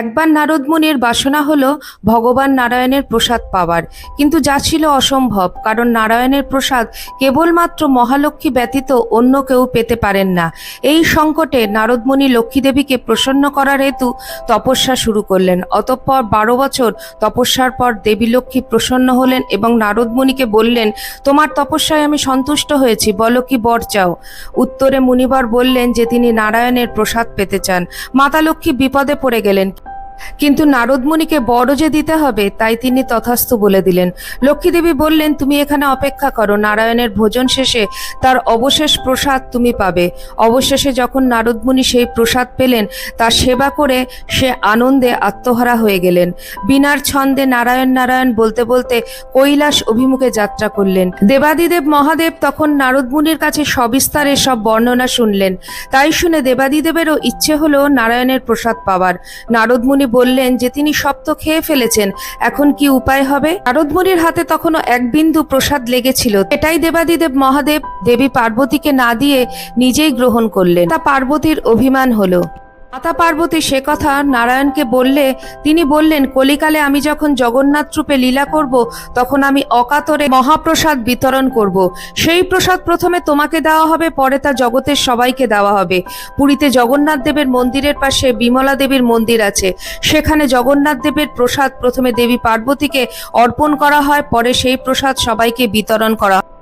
একবার নারদমুনির বাসনা হলো ভগবান নারায়ণের প্রসাদ পাওয়ার। কিন্তু যা ছিল অসম্ভব, কারণ নারায়ণের প্রসাদ কেবলমাত্র মহালক্ষ্মী ব্যতীত অন্য কেউ পেতে পারেন না। এই সংকটে নারদমুনি লক্ষ্মীদেবীকে প্রসন্ন করার হেতু তপস্যা শুরু করলেন। অতঃপর বারো বছর তপস্যার পর দেবী লক্ষ্মী প্রসন্ন হলেন এবং নারদমুনিকে বললেন, তোমার তপস্যায় আমি সন্তুষ্ট হয়েছি, বলো কি বর চাও? উত্তরে মুনিবর বললেন যে তিনি নারায়ণের প্রসাদ পেতে চান। মাতা লক্ষ্মী বিপদে পড়ে গেলেন। কিন্তু নারদমুনিকে বড় যে দিতে হবে, তাই তিনি তথাস্তু বলে দিলেন। লক্ষ্মীদেবী বললেন, তুমি এখানে অপেক্ষা করো, নারায়ণের ভোজন শেষে তার অবশেষ প্রসাদ তুমি পাবে। অবশেষে যখন নারদমুনি সেই প্রসাদ পেলেন, তার সেবা করে সে আনন্দে আত্মহারা হয়ে গেলেন। বিনার ছন্দে নারায়ণ নারায়ণ বলতে বলতে কৈলাস অভিমুখে যাত্রা করলেন। দেবাদিদেব মহাদেব তখন নারদমুনির কাছে সবিস্তারে সব বর্ণনা শুনলেন। তাই শুনে দেবাদিদেবেরও ইচ্ছে হলো নারায়ণের প্রসাদ পাওয়ার। নারদমুনি বললেন যে তিনি সব তো খেয়ে ফেলেছেন। এখন কি উপায় হবে? নারদমণির হাতে তখনও এক বিন্দু প্রসাদ লেগেছিল। এটাই দেবাদিদেব মহাদেব দেবী পার্বতীকে না দিয়ে নিজেই গ্রহণ করলেন। তা পার্বতীর অভিমান হলো। মাতা পার্বতী সে কথা নারায়ণকে বললে, তিনি বললেন, কলিকালে আমি যখন জগন্নাথ রূপে লীলা করব, তখন আমি অকাতরে মহাপ্রসাদ বিতরণ করব সেই প্রসাদ প্রথমে তোমাকে দেওয়া হবে, পরে তা জগতের সবাইকে দেওয়া হবে পুরীতে জগন্নাথ দেবের মন্দিরের পাশে বিমলা দেবীর মন্দির আছে সেখানে জগন্নাথ দেবের প্রসাদ প্রথমে দেবী পার্বতীকে অর্পণ করা হয়, পরে সেই প্রসাদ সবাইকে বিতরণ করা হয়।